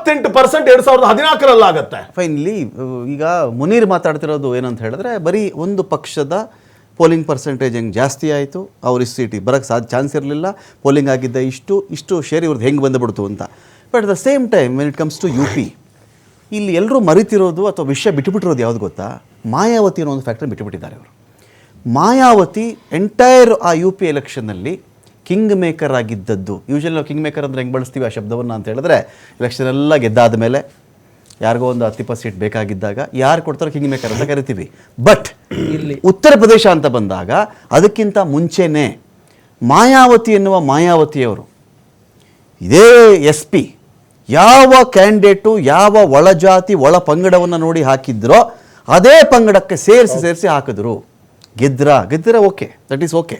ಮೂವತ್ತೆಂಟು ಪರ್ಸೆಂಟ್ ಎರಡ್ ಸಾವಿರದ ಹದಿನಾಲ್ಕರಲ್ಲಿ ಆಗತ್ತೆ ಫೈನಲಿ ಈಗ ಮುನೀರ್ ಮಾತಾಡ್ತಿರೋದು ಏನಂತ ಹೇಳಿದ್ರೆ ಬರೀ ಒಂದು ಪಕ್ಷದ ಪೋಲಿಂಗ್ ಪರ್ಸೆಂಟೇಜ್ ಹೆಂಗೆ ಜಾಸ್ತಿ ಆಯಿತು, ಅವ್ರ ಇಷ್ಟು ಸೀಟಿಗೆ ಬರೋಕ್ಕೆ ಸಾಧ್ಯ ಚಾನ್ಸ್ ಇರಲಿಲ್ಲ ಪೋಲಿಂಗ್ ಆಗಿದ್ದ ಇಷ್ಟು ಇಷ್ಟು ಶೇರ್ ಇವ್ರದ್ದು ಹೆಂಗೆ ಬಂದುಬಿಡ್ತು ಅಂತ. But the same time when it comes to U P ಇಲ್ಲಿ ಎಲ್ಲರೂ ಮರಿತಿರೋದು ಅಥವಾ ವಿಷಯ ಬಿಟ್ಟುಬಿಟ್ಟಿರೋದು ಯಾವುದು ಗೊತ್ತಾ? ಮಾಯಾವತಿ ಅನ್ನೋ ಒಂದು ಫ್ಯಾಕ್ಟ್ರಿ ಬಿಟ್ಟುಬಿಟ್ಟಿದ್ದಾರೆ ಅವರು ಮಾಯಾವತಿ ಎಂಟೈರ್ ಆ ಯು ಪಿ ಎಲೆಕ್ಷನ್ನಲ್ಲಿ ಕಿಂಗ್ ಮೇಕರ್ ಆಗಿದ್ದದ್ದು. ಯೂಶಲಿ ನಾವು ಕಿಂಗ್ ಮೇಕರ್ ಅಂದರೆ ಹೆಂಗೆ ಬಳಸ್ತೀವಿ ಆ ಶಬ್ದವನ್ನು ಅಂತ ಹೇಳಿದ್ರೆ ಎಲೆಕ್ಷನ್ ಎಲ್ಲ ಗೆದ್ದಾದ ಮೇಲೆ ಯಾರಿಗೋ ಒಂದು ಹತ್ತು ಇಪ್ಪತ್ತು ಸೀಟ್ ಬೇಕಾಗಿದ್ದಾಗ ಯಾರು ಕೊಡ್ತಾರೋ ಕಿಂಗ್ ಮೇಕರ್ ಅಂತ ಕರಿತೀವಿ. ಬಟ್ ಇಲ್ಲಿ ಉತ್ತರ ಪ್ರದೇಶ ಅಂತ ಬಂದಾಗ ಅದಕ್ಕಿಂತ ಮುಂಚೆನೇ ಮಾಯಾವತಿ ಎನ್ನುವ ಮಾಯಾವತಿಯವರು ಇದೇ ಎಸ್ ಪಿ ಯಾವ ಕ್ಯಾಂಡಿಡೇಟು ಯಾವ ಒಳಜಾತಿ ಒಳ ಪಂಗಡವನ್ನು ನೋಡಿ ಹಾಕಿದ್ರೋ ಅದೇ ಪಂಗಡಕ್ಕೆ ಸೇರಿಸಿ ಸೇರಿಸಿ ಹಾಕಿದ್ರು. ಗೆದ್ರ? ಗೆದ್ರ ಓಕೆ ದಟ್ ಈಸ್ ಓಕೆ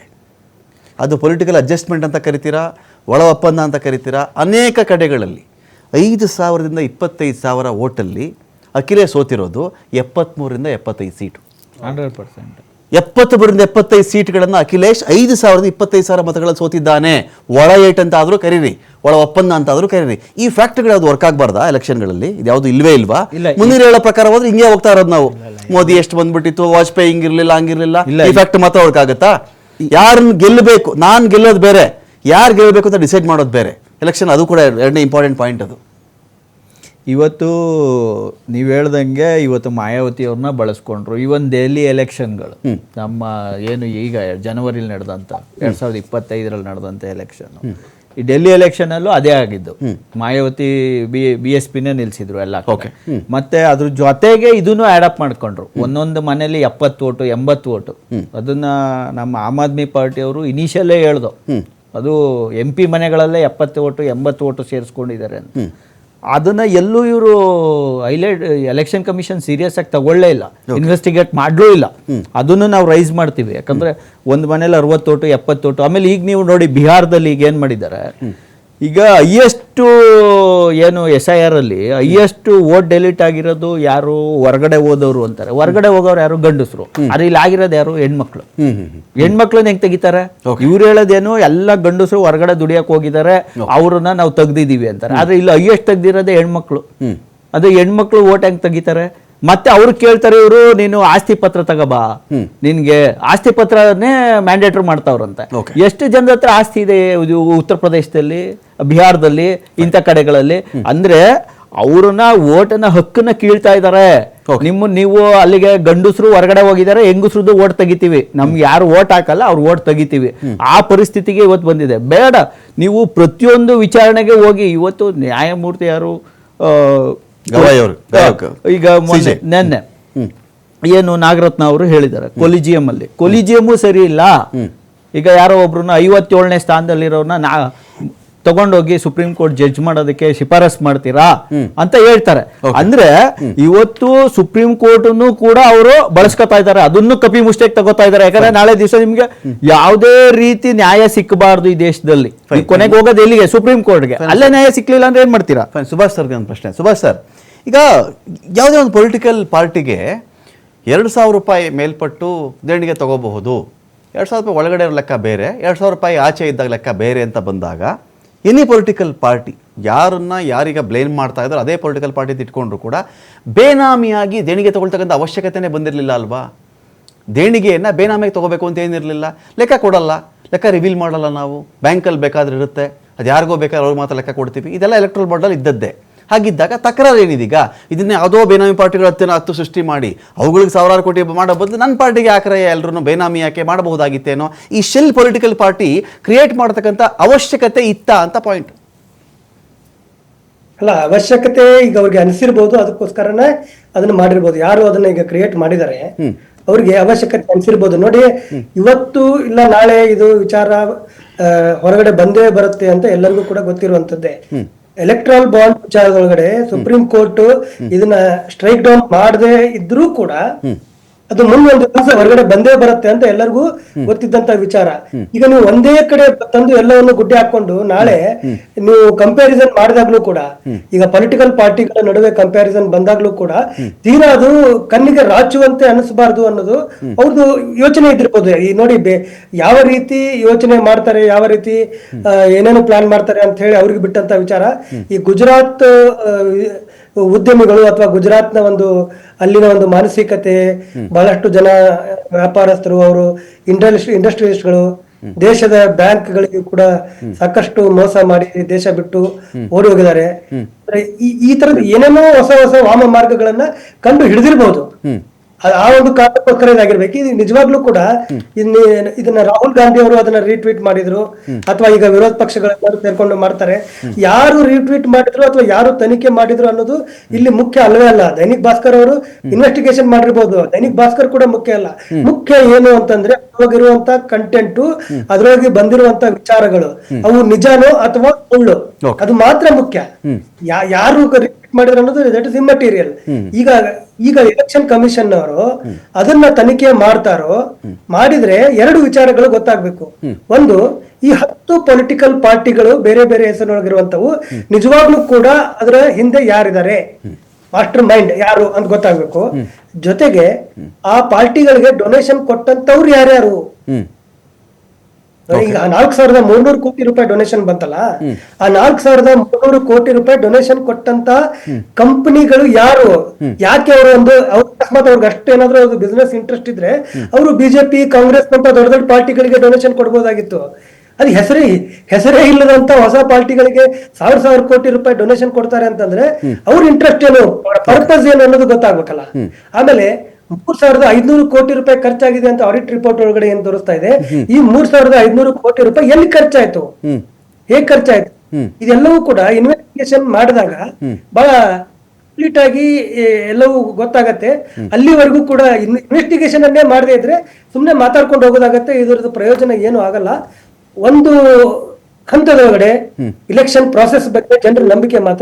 ಅದು ಪೊಲಿಟಿಕಲ್ ಅಡ್ಜಸ್ಟ್ಮೆಂಟ್ ಅಂತ ಕರಿತೀರಾ ಒಳ ಒಪ್ಪಂದ ಅಂತ ಕರಿತೀರಾ ಅನೇಕ ಕಡೆಗಳಲ್ಲಿ ಐದು ಸಾವಿರದಿಂದ ಇಪ್ಪತ್ತೈದು ಸಾವಿರ ಓಟಲ್ಲಿ ಅಖಿಲೇ ಸೋತಿರೋದು ಎಪ್ಪತ್ತ್ಮೂರರಿಂದ ಎಪ್ಪತ್ತೈದು ಸೀಟು. Hundred percent. ಎಪ್ಪತ್ತೊಬ್ಬರಿಂದ ಎಪ್ಪತ್ತೈದು ಸೀಟ್ಗಳನ್ನು ಅಖಿಲೇಶ್ ಐದು ಸಾವಿರದ ಇಪ್ಪತ್ತೈದು ಸಾವಿರ ಮತಗಳಲ್ಲಿ ಸೋತಿದ್ದಾನೆ. ಒಳ ಏಟ್ ಅಂತ ಆದರೂ ಕರೀರಿ ಒಳ ಒಪ್ಪಂದ ಅಂತ ಆದರೂ ಕರೀರಿ. ಈ ಫ್ಯಾಕ್ಟ್ರಿಗಳು ಅದು ವರ್ಕ್ ಆಗಬಾರ್ದಾ ಎಲೆಕ್ಷನ್ಗಳಲ್ಲಿ? ಇದು ಯಾವುದು ಇಲ್ವೇ ಇಲ್ವಾ? ಮುಂದಿನ ಹೇಳೋ ಪ್ರಕಾರ ಹೋದ್ರೆ ಹಿಂಗೆ ಹೋಗ್ತಾ ಇರೋದು ನಾವು. ಮೋದಿ ಎಷ್ಟು ಬಂದ್ಬಿಟ್ಟಿತ್ತು ವಾಜಪೇಯಿ ಹಿಂಗಿರ್ಲಿಲ್ಲ ಹಂಗಿರಲಿಲ್ಲ. ಇಲ್ಲ, ಈ ಫ್ಯಾಕ್ಟ್ ಮಾತ್ರ ವರ್ಕ್ ಆಗುತ್ತಾ? ಯಾರನ್ನ ಗೆಲ್ಲಬೇಕು ನಾನು ಗೆಲ್ಲೋದು ಬೇರೆ ಯಾರು ಗೆಲ್ಲಬೇಕು ಅಂತ ಡಿಸೈಡ್ ಮಾಡೋದು ಬೇರೆ. ಎಲೆಕ್ಷನ್ ಅದು ಕೂಡ ಎರಡನೇ ಇಂಪಾರ್ಟೆಂಟ್ ಪಾಯಿಂಟ್ ಅದು. ಇವತ್ತು ನೀವು ಹೇಳ್ದಂಗೆ ಇವತ್ತು ಮಾಯಾವತಿ ಅವ್ರನ್ನ ಬಳಸ್ಕೊಂಡ್ರು. ಇವನ್ ದೆಹಲಿ ಎಲೆಕ್ಷನ್ಗಳು ನಮ್ಮ ಏನು ಈಗ ಜನವರಿಲಿ ನಡೆದಂತ ಎರಡ್ ಸಾವಿರದ ಇಪ್ಪತ್ತೈದರಲ್ಲಿ ನಡೆದಂತ ಎಲೆಕ್ಷನ್ ಈ ಡೆಲ್ಲಿ ಎಲೆಕ್ಷನ್ ಅಲ್ಲೂ ಅದೇ ಆಗಿದ್ದು. ಮಾಯಾವತಿ ಬಿ ಬಿ ಎಸ್ ಪಿನೇ ನಿಲ್ಸಿದ್ರು ಎಲ್ಲ ಓಕೆ ಮತ್ತೆ ಅದ್ರ ಜೊತೆಗೆ ಇದನ್ನು ಅಪ್ ಮಾಡ್ಕೊಂಡ್ರು. ಒಂದೊಂದು ಮನೇಲಿ ಎಪ್ಪತ್ತು ಓಟು ಎಂಬತ್ತು ಓಟು. ಅದನ್ನ ನಮ್ಮ ಆಮ್ ಆದ್ಮಿ ಪಾರ್ಟಿ ಅವರು ಇನಿಷಿಯಲ್ಲೇ ಹೇಳ್ದು. ಅದು ಎಂ ಪಿ ಮನೆಗಳಲ್ಲೇ ಎಪ್ಪತ್ತು ಓಟು ಎಂಬತ್ತು ಓಟು ಸೇರಿಸ್ಕೊಂಡಿದ್ದಾರೆ ಅಂತ. ಅದನ್ನ ಎಲ್ಲೂ ಇವರು ಹೈಲೈಟ್ ಎಲೆಕ್ಷನ್ ಕಮಿಷನ್ ಸೀರಿಯಸ್ ಆಗಿ ತಗೊಳ್ಳೇ ಇಲ್ಲ. ಇನ್ವೆಸ್ಟಿಗೇಟ್ ಮಾಡ್ಲೂ ಇಲ್ಲ. ಅದನ್ನು ನಾವು ರೈಸ್ ಮಾಡ್ತೀವಿ. ಯಾಕಂದ್ರೆ ಒಂದು ಮನೇಲಿ ಅರವತ್ತೋಟು ಎಪ್ಪತ್ತೋಟು ಆಮೇಲೆ ಈಗ ನೀವು ನೋಡಿ ಬಿಹಾರದಲ್ಲಿ ಈಗ ಏನು ಮಾಡಿದ್ದಾರೆ? ಈಗ ಹೈಯೆಸ್ಟ್ ಏನು ಎಸ್ ಐ ಆರ್ ಅಲ್ಲಿ ಹೈಯೆಸ್ಟ್ ವೋಟ್ ಡೆಲಿಟ್ ಆಗಿರೋದು ಯಾರು ಹೊರಗಡೆ ಹೋದವರು ಅಂತಾರೆ. ಹೊರಗಡೆ ಹೋಗೋರು ಯಾರು ಗಂಡಸರು. ಆದ್ರೆ ಇಲ್ಲಿ ಆಗಿರೋದು ಯಾರು ಹೆಣ್ಮಕ್ಳು. ಹೆಣ್ಮಕ್ಳನ್ನ ಹೆಂಗ್ ತೆಗಿತಾರೆ? ಇವ್ರು ಹೇಳೋದೇನು ಎಲ್ಲ ಗಂಡಸರು ಹೊರಗಡೆ ದುಡಿಯಕ್ ಹೋಗಿದ್ದಾರೆ ಅವ್ರನ್ನ ನಾವು ತೆಗ್ದಿದೀವಿ ಅಂತಾರೆ. ಆದ್ರೆ ಇಲ್ಲಿ ಹೈಯೆಸ್ಟ್ ತೆಗ್ದಿರೋದೇ ಹೆಣ್ಮಕ್ಳು. ಅದು ಹೆಣ್ಮಕ್ಳು ಓಟ್ ಹೆಂಗ್ ತೆಗಿತಾರೆ? ಮತ್ತೆ ಅವ್ರು ಕೇಳ್ತಾರೆ ಇವರು ನೀನು ಆಸ್ತಿ ಪತ್ರ ತಗೋಬಾ. ನಿನ್ಗೆ ಆಸ್ತಿ ಪತ್ರನೇ ಮ್ಯಾಂಡೇಟರ್ ಮಾಡ್ತಾವ್ರಂತೆ. ಎಷ್ಟು ಜನದ ಹತ್ರ ಆಸ್ತಿ ಇದೆ ಉತ್ತರ ಪ್ರದೇಶದಲ್ಲಿ? ಬಿಹಾರದಲ್ಲಿ ಇಂಥ ಕಡೆಗಳಲ್ಲಿ. ಅಂದ್ರೆ ಅವ್ರನ್ನ ಓಟನ ಹಕ್ಕನ್ನ ಕೀಳ್ತಾ ಇದ್ದಾರೆ ನಿಮ್ಮ ನೀವು ಅಲ್ಲಿಗೆ ಗಂಡಸರು ಹೊರಗಡೆ ಹೋಗಿದ್ದಾರೆ ಹೆಂಗಸ್ರದ್ದು ಓಟ್ ತೆಗಿತೀವಿ. ನಮ್ಗೆ ಯಾರು ಓಟ್ ಹಾಕಲ್ಲ ಅವ್ರು ಓಟ್ ತೆಗಿತೀವಿ. ಆ ಪರಿಸ್ಥಿತಿಗೆ ಇವತ್ತು ಬಂದಿದೆ. ಬೇಡ ನೀವು ಪ್ರತಿಯೊಂದು ವಿಚಾರಣೆಗೆ ಹೋಗಿ ಇವತ್ತು ನ್ಯಾಯಮೂರ್ತಿ ಯಾರು ಈಗ ನೆನ್ನೆ. ಏನು ನಾಗರತ್ನ ಅವರು ಹೇಳಿದ್ದಾರೆ ಕೊಲಿಜಿಯಂ ಅಲ್ಲಿ. ಕೊಲಿಜಿಯಮ್ಮು ಸರಿ ಇಲ್ಲ. ಈಗ ಯಾರೋ ಒಬ್ರನ್ನ ಐವತ್ತೇಳನೇ ಸ್ಥಾನದಲ್ಲಿರೋರ್ನ ನಾ ತಗೊಂಡೋಗಿ ಸುಪ್ರೀಂ ಕೋರ್ಟ್ ಜಡ್ಜ್ ಮಾಡೋದಕ್ಕೆ ಶಿಫಾರಸ್ ಮಾಡ್ತೀರಾ ಅಂತ ಹೇಳ್ತಾರೆ. ಅಂದ್ರೆ ಇವತ್ತು ಸುಪ್ರೀಂ ಕೋರ್ಟ್ ಕೂಡ ಅವರು ಬಳಸ್ಕೊತಾ ಇದ್ದಾರೆ. ಅದನ್ನು ಕಪಿ ಮುಸ್ಟೇಕ್ ತಗೋತಾ ಇದ್ದಾರೆ. ಯಾಕಂದ್ರೆ ನಾಳೆ ದಿವಸ ನಿಮ್ಗೆ ಯಾವುದೇ ರೀತಿ ನ್ಯಾಯ ಸಿಕ್ಕಬಾರ್ದು ಈ ದೇಶದಲ್ಲಿ. ಕೊನೆಗೆ ಹೋಗೋದು ಎಲ್ಲಿಗೆ? ಸುಪ್ರೀಂ ಕೋರ್ಟ್ಗೆ. ಅಲ್ಲೇ ನ್ಯಾಯ ಸಿಕ್ಲಿಲ್ಲ ಅಂದ್ರೆ ಏನ್ ಮಾಡ್ತೀರಾ? ಸುಭಾಷ್ ಸರ್ಗೆ ಒಂದು ಪ್ರಶ್ನೆ. ಸುಭಾಷ್ ಸರ್ ಈಗ ಯಾವುದೇ ಒಂದು ಪೊಲಿಟಿಕಲ್ ಪಾರ್ಟಿಗೆ ಎರಡು ಸಾವಿರ ರೂಪಾಯಿ ಮೇಲ್ಪಟ್ಟು ದೇಣಿಗೆ ತಗೋಬಹುದು. ಎರಡು ಸಾವಿರ ರೂಪಾಯಿ ಒಳಗಡೆ ಇರೋ ಲೆಕ್ಕ ಬೇರೆ. ಎರಡು ಸಾವಿರ ರೂಪಾಯಿ ಆಚೆ ಇದ್ದಾಗ ಲೆಕ್ಕ ಬೇರೆ ಅಂತ ಬಂದಾಗ ಎನಿ ಪೊಲಿಟಿಕಲ್ ಪಾರ್ಟಿ ಯಾರನ್ನ ಯಾರೀಗ ಬ್ಲೇಮ್ ಮಾಡ್ತಾ ಇದ್ರು ಅದೇ ಪೊಲಿಟಿಕಲ್ ಪಾರ್ಟಿ ಇಟ್ಕೊಂಡ್ರು ಕೂಡ ಬೇನಾಮಿಯಾಗಿ ದೇಣಿಗೆ ತಗೊಳ್ತಕ್ಕಂಥ ಅವಶ್ಯಕತೆನೇ ಬಂದಿರಲಿಲ್ಲ ಅಲ್ವಾ? ದೇಣಿಗೆಯನ್ನು ಬೇನಾಮಿಗೆ ತಗೋಬೇಕು ಅಂತ ಏನಿರಲಿಲ್ಲ. ಲೆಕ್ಕ ಕೊಡಲ್ಲ. ಲೆಕ್ಕ ರಿವೀಲ್ ಮಾಡಲ್ಲ ನಾವು. ಬ್ಯಾಂಕಲ್ಲಿ ಬೇಕಾದ್ರೆ ಇರುತ್ತೆ. ಅದು ಯಾರಿಗೋ ಬೇಕಾದ್ರೆ ಅವ್ರಿಗೆ ಮಾತ್ರ ಲೆಕ್ಕ ಕೊಡ್ತೀವಿ. ಇದೆಲ್ಲ ಎಲೆಕ್ಟ್ರಲ್ ಬಾಂಡಲ್ಲಿ ಇದ್ದದ್ದೇ. ಹಾಗಿದ್ದಾಗ ತಕರಾರು ಏನಿದೀಗ ಇದನ್ನ ಯಾವುದೋ ಬೇನಾಮಿ ಪಾರ್ಟಿಗಳ ಹತ್ತಿರ ಹತ್ತು ಸೃಷ್ಟಿ ಮಾಡಿ ಅವುಗಳಿಗೆ ಸಾವಿರಾರು ಕೋಟಿ ಮಾಡೋ ಬದಲು ನನ್ನ ಪಾರ್ಟಿಗೆ ಆಕ್ರಯ ಎಲ್ಲರೂ ಬೇನಾಮಿ ಯಾಕೆ ಮಾಡಬಹುದಾಗಿತ್ತೇನೋ? ಈ ಶೆಲ್ ಪೊಲಿಟಿಕಲ್ ಪಾರ್ಟಿ ಕ್ರಿಯೇಟ್ ಮಾಡತಕ್ಕಂಥ ಅವಶ್ಯಕತೆ ಇತ್ತ ಅಂತ ಪಾಯಿಂಟ್ ಅಲ್ಲ ಅವಶ್ಯಕತೆ ಈಗ ಅವ್ರಿಗೆ ಅನಿಸಿರ್ಬೋದು ಅದಕ್ಕೋಸ್ಕರನೇ ಅದನ್ನ ಮಾಡಿರ್ಬೋದು. ಯಾರು ಅದನ್ನ ಈಗ ಕ್ರಿಯೇಟ್ ಮಾಡಿದ್ದಾರೆ ಅವ್ರಿಗೆ ಅವಶ್ಯಕತೆ ಅನಿಸಿರ್ಬೋದು. ನೋಡಿ ಇವತ್ತು ಇಲ್ಲ ನಾಳೆ ಇದು ವಿಚಾರ ಹೊರಗಡೆ ಬಂದೇ ಬರುತ್ತೆ ಅಂತ ಎಲ್ಲರಿಗೂ ಕೂಡ ಗೊತ್ತಿರುವಂತದ್ದೇ ಎಲೆಕ್ಟ್ರಲ್ ಬಾಂಡ್ ವಿಚಾರದೊಳಗಡೆ ಸುಪ್ರೀಂ ಕೋರ್ಟ್ ಇದನ್ನ ಸ್ಟ್ರೈಕ್ ಡೌನ್ ಮಾಡದೆ ಇದ್ರೂ ಕೂಡ ಅದು ಮುಂದೊಂದು ದಿವಸ ಹೊರಗಡೆ ಬಂದೇ ಬರುತ್ತೆ ಅಂತ ಎಲ್ಲರಿಗೂ ಗೊತ್ತಿದ್ದಂತ ವಿಚಾರ. ಈಗ ನೀವು ಒಂದೇ ಕಡೆ ತಂದು ಎಲ್ಲವನ್ನು ಗುಡ್ಡೆ ಹಾಕೊಂಡು ನಾಳೆ ನೀವು ಕಂಪ್ಯಾರಿಸನ್ ಮಾಡಿದಾಗ್ಲೂ ಕೂಡ ಈಗ ಪೊಲಿಟಿಕಲ್ ಪಾರ್ಟಿಗಳ ನಡುವೆ ಕಂಪ್ಯಾರಿಸನ್ ಬಂದಾಗ್ಲೂ ಕೂಡ ತೀರಾ ಅದು ಕಣ್ಣಿಗೆ ರಾಚುವಂತೆ ಅನಿಸಬಾರ್ದು ಅನ್ನೋದು ಅವ್ರದ್ದು ಯೋಚನೆ ಇದ್ದಿರ್ಬೋದು. ಈ ನೋಡಿ ಯಾವ ರೀತಿ ಯೋಚನೆ ಮಾಡ್ತಾರೆ ಯಾವ ರೀತಿ ಏನೇನು ಪ್ಲಾನ್ ಮಾಡ್ತಾರೆ ಅಂತ ಹೇಳಿ ಅವ್ರಿಗೆ ಬಿಟ್ಟಂತ ವಿಚಾರ. ಈ ಗುಜರಾತ್ ಉದ್ಯಮಿಗಳು ಅಥವಾ ಗುಜರಾತ್ನ ಒಂದು ಅಲ್ಲಿನ ಒಂದು ಮಾನಸಿಕತೆ ಬಹಳಷ್ಟು ಜನ ವ್ಯಾಪಾರಸ್ಥರು ಅವರು ಇಂಡಸ್ಟ್ರಿ ಇಂಡಸ್ಟ್ರಿಯಲಿಸ್ಟ್ಗಳು ದೇಶದ ಬ್ಯಾಂಕ್ಗಳಿಗೆ ಕೂಡ ಸಾಕಷ್ಟು ಮೋಸ ಮಾಡಿ ದೇಶ ಬಿಟ್ಟು ಓಡಿ ಹೋಗಿದ್ದಾರೆ ಈ ತರದ ಏನೇನೋ ಹೊಸ ಹೊಸ ವಾಮ ಮಾರ್ಗಗಳನ್ನ ಕಂಡು ಹಿಡಿದಿರ್ಬೋದು. ಆ- ಒಂದು ಕಾರಣಕ್ಕೋಸ್ಕರ ಇದಾಗಿರ್ಬೇಕು ಇದು ನಿಜವಾಗ್ಲೂ ಕೂಡ ಇದನ್ನ ರಾಹುಲ್ ಗಾಂಧಿ ಅವರು ಅದನ್ನ ರೀಟ್ವೀಟ್ ಮಾಡಿದ್ರು. ಅಥವಾ ಈಗ ವಿರೋಧ ಪಕ್ಷಗಳೆಲ್ಲರೂ ಸೇರ್ಕೊಂಡು ಮಾಡ್ತಾರೆ. ಯಾರು ರೀಟ್ವೀಟ್ ಮಾಡಿದ್ರು ಅಥವಾ ಯಾರು ತನಿಖೆ ಮಾಡಿದ್ರು ಅನ್ನೋದು ಇಲ್ಲಿ ಮುಖ್ಯ ಅಲ್ಲವೇ ಅಲ್ಲ. ದೈನಿಕ್ ಭಾಸ್ಕರ್ ಅವರು ಇನ್ವೆಸ್ಟಿಗೇಷನ್ ಮಾಡಿರ್ಬೋದು. ದೈನಿಕ್ ಭಾಸ್ಕರ್ ಕೂಡ ಮುಖ್ಯ ಅಲ್ಲ. ಮುಖ್ಯ ಏನು ಅಂತಂದ್ರೆ ಅದ್ರೊಳಗಿರುವಂತ ಕಂಟೆಂಟ್ ಅದ್ರೊಳಗೆ ಬಂದಿರುವಂತ ವಿಚಾರಗಳು. ಅವು ನಿಜಾನೋ ಅಥವಾ ಸುಳ್ಳು. ಅದು ಮಾತ್ರ ಮುಖ್ಯ. ಯಾರು ಮಾಡಿದ್ರು ಅನ್ನೋದು ದಟ್ ಇಸ್ ಇಮ್ಮಟೀರಿಯಲ್ ಈಗ ಈಗ ಎಲೆಕ್ಷನ್ ಕಮಿಷನ್ ಅವರು ಅದನ್ನ ತನಿಖೆ ಮಾಡ್ತಾರೋ ಮಾಡಿದ್ರೆ ಎರಡು ವಿಚಾರಗಳು ಗೊತ್ತಾಗ್ಬೇಕು. ಒಂದು ಈ ಹತ್ತು ಪೊಲಿಟಿಕಲ್ ಪಾರ್ಟಿಗಳು ಬೇರೆ ಬೇರೆ ಹೆಸರಿನೊಳಗಿರುವಂತವು ನಿಜವಾಗ್ಲೂ ಕೂಡ ಅದರ ಹಿಂದೆ ಯಾರಿದ್ದಾರೆ? ಮಾಸ್ಟರ್ ಮೈಂಡ್ ಯಾರು ಅಂತ ಗೊತ್ತಾಗ್ಬೇಕು. ಜೊತೆಗೆ ಆ ಪಾರ್ಟಿಗಳಿಗೆ ಡೊನೇಷನ್ ಕೊಟ್ಟಂತವ್ರು ಯಾರ್ಯಾರು? ಈಗ ನಾಲ್ಕು ಸಾವಿರದ ಮುನ್ನೂರು ಕೋಟಿ ರೂಪಾಯಿ ಡೊನೇಷನ್ ಬಂತಲ್ಲ ಆ ನಾಲ್ಕು ಸಾವಿರದ ಮುನ್ನೂರು ಕೋಟಿ ರೂಪಾಯಿ ಡೊನೇಷನ್ ಕೊಟ್ಟಂತ ಕಂಪನಿಗಳು ಯಾರು? ಯಾಕೆ ಅವರು ಒಂದು ಅವ್ರ ಅಕಸ್ಮಾತ್ ಅವ್ರಿಗೆ ಅಷ್ಟು ಏನಾದ್ರು ಬಿಸ್ನೆಸ್ ಇಂಟ್ರೆಸ್ಟ್ ಇದ್ರೆ ಅವರು ಬಿಜೆಪಿ ಕಾಂಗ್ರೆಸ್ ಅಂತ ದೊಡ್ಡ ದೊಡ್ಡ ಪಾರ್ಟಿಗಳಿಗೆ ಡೊನೇಷನ್ ಕೊಡ್ಬೋದಾಗಿತ್ತು. ಅದು ಹೆಸರೇ ಹೆಸರೇ ಇಲ್ಲದಂತ ಹೊಸ ಪಾರ್ಟಿಗಳಿಗೆ ಸಾವಿರ ಸಾವಿರ ಕೋಟಿ ರೂಪಾಯಿ ಡೊನೇಷನ್ ಕೊಡ್ತಾರೆ ಅಂತಂದ್ರೆ ಅವ್ರ ಇಂಟ್ರೆಸ್ಟ್ ಏನು? ಪರ್ಪಸ್ ಏನು ಅನ್ನೋದು ಗೊತ್ತಾಗ್ಬೇಕಲ್ಲ. ಆಮೇಲೆ ಮೂರ್ ಸಾವಿರದ ಐದ್ನೂರು ಕೋಟಿ ರೂಪಾಯಿ ಖರ್ಚಾಗಿದೆ ಅಂತ ಆಡಿಟ್ ರಿಪೋರ್ಟ್ ಒಳಗಡೆ ಏನ್ ತೋರಿಸ್ತಾ ಇದೆ? ಈ ಮೂರ್ ಸಾವಿರದ ಐದ್ನೂರು ಕೋಟಿ ರೂಪಾಯಿ ಎಲ್ಲಿ ಖರ್ಚಾಯ್ತು? ಹೇಗ್ ಖರ್ಚಾಯ್ತು? ಇದೆಲ್ಲವೂ ಕೂಡ ಇನ್ವೆಸ್ಟಿಗೇಷನ್ ಮಾಡಿದಾಗ ಬಹಳ ಕಂಪ್ಲೀಟ್ ಆಗಿ ಎಲ್ಲವೂ ಗೊತ್ತಾಗತ್ತೆ. ಅಲ್ಲಿವರೆಗೂ ಕೂಡ ಇನ್ವೆಸ್ಟಿಗೇಷನ್ ಅನ್ನೇ ಮಾಡದೇ ಇದ್ರೆ ಸುಮ್ನೆ ಮಾತಾಡ್ಕೊಂಡು ಹೋಗೋದಾಗತ್ತೆ. ಇದರದ್ದು ಪ್ರಯೋಜನ ಏನು ಆಗಲ್ಲ. ಒಂದು ಹಂತದೊಳಗಡೆ ಇಲೆಕ್ಷನ್ ಪ್ರಾಸೆಸ್ ಬಗ್ಗೆ ಜನರ ನಂಬಿಕೆ ಮಾತ್ರ